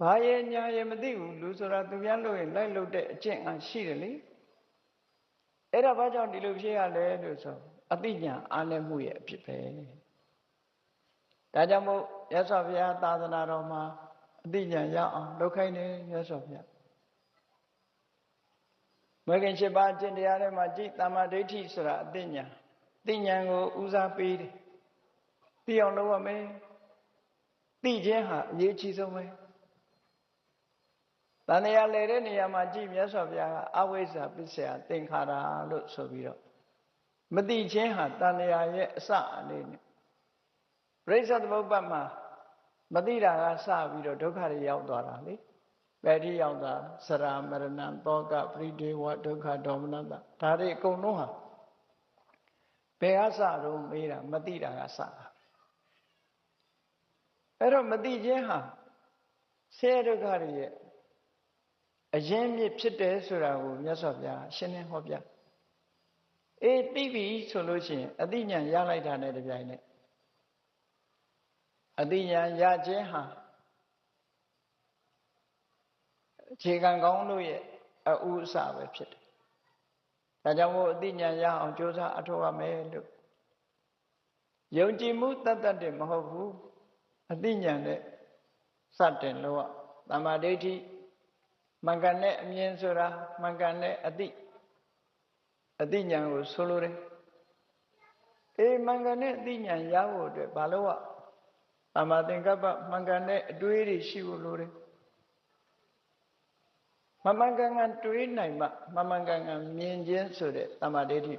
ဘာရဲ့ညာရဲ့မသိဘူးလူဆိုတာသူများလို့ရင်လိုက်လို့တဲ့အကျင့်အရှိတယ်လေအဲ့ဒါဘာကြောင့်ဒီလိုဖြစ်ရလဲလို့ဆိုအသိဉာဏ်အားနည်းမှုရဲ့အဖြစ်ပဲဒါကြောင့်မို့ရသော်ဘုရားသာသနာတော်မှာအသိဉာဏ်ရအောင်လုပ်ခိုင်းတယ်ရသော်ဘုရားမဂ္ဂင်၈ပါးအကျင့်တရားထဲမှာကြည်တမ္မာဒိဋ္ဌိဆိုတာအသိဉာဏ်သိဉာဏ်ကိုဦးစားပေးတယ်သိအောင်လုပ်ရမယ်သိခြင်းဟာအရေးကြီးဆုံးပဲ တန်တရားလေတဲ့နေရာမှာကြည်မြတ်စွာဘုရားကအဝိဇ္ဇာပစ္စယသင်္ခါရလို့ဆိုပြီးတော့မသိခြင်းဟာတန်တရားရဲ့အစအနေနဲ့ပြိဿသမုပ္ပတ်မှာမသိတာကစပြီးတော့ဒုက္ခတွေရောက်သွားတာလေပယ်တိရောက်တာစရာမရဏသောကပရိဒေဝဒုက္ခဒေါမနတဒါတွေအကုန်လုံးဟာဘယ်ကစတော့မေးတာမသိတာကစတာအဲ့တော့မသိခြင်းဟာဆဲဒုက္ခတွေရဲ့ အရင်မြစ်ဖြစ်တယ်ဆိုတာကိုမြတ်စွာဘုရားရှင်းလင်းဟောပြအေးသိပြီဆိုလို့ရှိရင်အသိဉာဏ်ရလိုက်တာနဲ့တပြိုင်နက်အသိဉာဏ်ရခြင်းဟာအခြေခံကောင်းလို့ရဲ့အဥအစပဲဖြစ်တယ်ဒါကြောင့်မို့အသိဉာဏ်ရအောင်ကြိုးစားအထောက်ရမယ်လို့ယုံကြည်မှုတတ်တတ်တယ်မဟုတ်ဘူးအသိဉာဏ်နဲ့စတင်လို့သမာဓိဋ္ဌိ မှန်ကန်တဲ့အမြင်ဆိုတာမှန်ကန်တဲ့အသိအသိဉာဏ်ကိုဆိုလိုတယ်အေးမှန်ကန်တဲ့အသိဉာဏ်ရဖို့အတွက်ဘာလို့သမာသင်္ကပ္ပမှန်ကန်တဲ့အတွေးတွေရှိဖို့လိုတယ်မမှန်ကန်ကန်တွေးနိုင်မှမမှန်ကန်ကန်မြင်ခြင်းဆိုတဲ့သမာဓိဋ္ဌိ